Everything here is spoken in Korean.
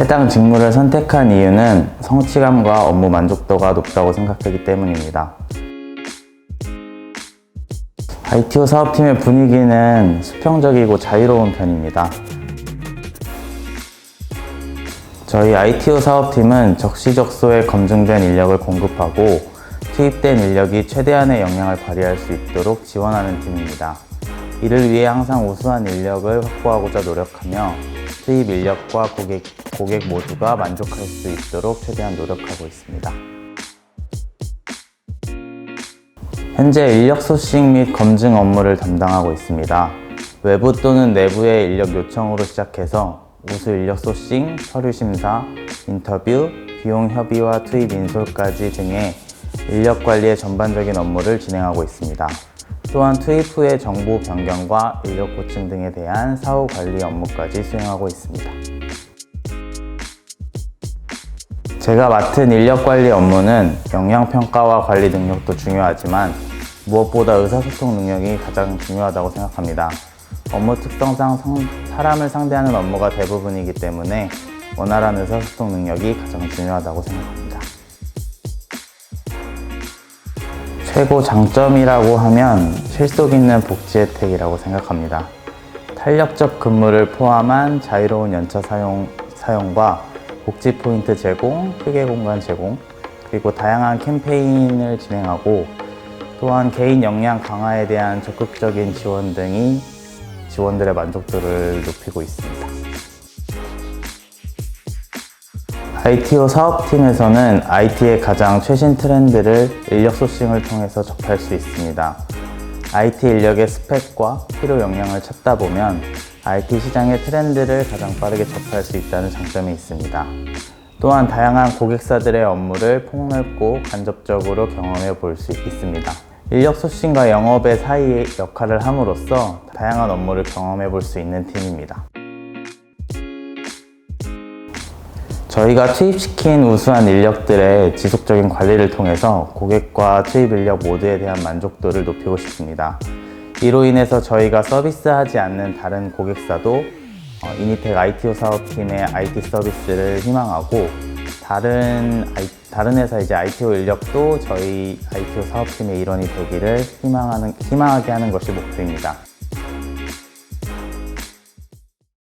해당 직무를 선택한 이유는 성취감과 업무 만족도가 높다고 생각하기 때문입니다. ITO 사업팀의 분위기는 수평적이고 자유로운 편입니다. 저희 ITO 사업팀은 적시적소에 검증된 인력을 공급하고 투입된 인력이 최대한의 역량을 발휘할 수 있도록 지원하는 팀입니다. 이를 위해 항상 우수한 인력을 확보하고자 노력하며 투입 인력과 고객, 고객 모두가 만족할 수 있도록 최대한 노력하고 있습니다. 현재 인력 소싱 및 검증 업무를 담당하고 있습니다. 외부 또는 내부의 인력 요청으로 시작해서 우수 인력 소싱, 서류 심사, 인터뷰, 비용 협의와 투입 인솔까지 등의 인력 관리의 전반적인 업무를 진행하고 있습니다. 또한 투입 후의 정보 변경과 인력 고침 등에 대한 사후 관리 업무까지 수행하고 있습니다. 제가 맡은 인력 관리 업무는 역량 평가와 관리 능력도 중요하지만 무엇보다 의사소통 능력이 가장 중요하다고 생각합니다. 업무 특성상 상- 사람을 상대하는 업무가 대부분이기 때문에 원활한 의사소통 능력이 가장 중요하다고 생각합니다. 최고 장점이라고 하면 실속 있는 복지 혜택이라고 생각합니다. 탄력적 근무를 포함한 자유로운 연차 사용, 사용과 복지 포인트 제공, 휴게 공간 제공, 그리고 다양한 캠페인을 진행하고 또한 개인 역량 강화에 대한 적극적인 지원 등이 지원들의 만족도를 높이고 있습니다. ITO 사업팀에서는 IT의 가장 최신 트렌드를 인력 소싱을 통해서 접할 수 있습니다. IT 인력의 스펙과 필요 역량을 찾다 보면 IT 시장의 트렌드를 가장 빠르게 접할 수 있다는 장점이 있습니다. 또한 다양한 고객사들의 업무를 폭넓고 간접적으로 경험해 볼 수 있습니다. 인력 소싱과 영업의 사이의 역할을 함으로써 다양한 업무를 경험해 볼 수 있는 팀입니다. 저희가 투입시킨 우수한 인력들의 지속적인 관리를 통해서 고객과 투입 인력 모두에 대한 만족도를 높이고 싶습니다. 이로 인해서 저희가 서비스하지 않는 다른 고객사도 어, 이니텍 ITO 사업팀의 IT 서비스를 희망하고 다른 다른 회사 이제 ITO 인력도 저희 ITO 사업팀의 일원이 되기를 희망하는 희망하게 하는 것이 목표입니다.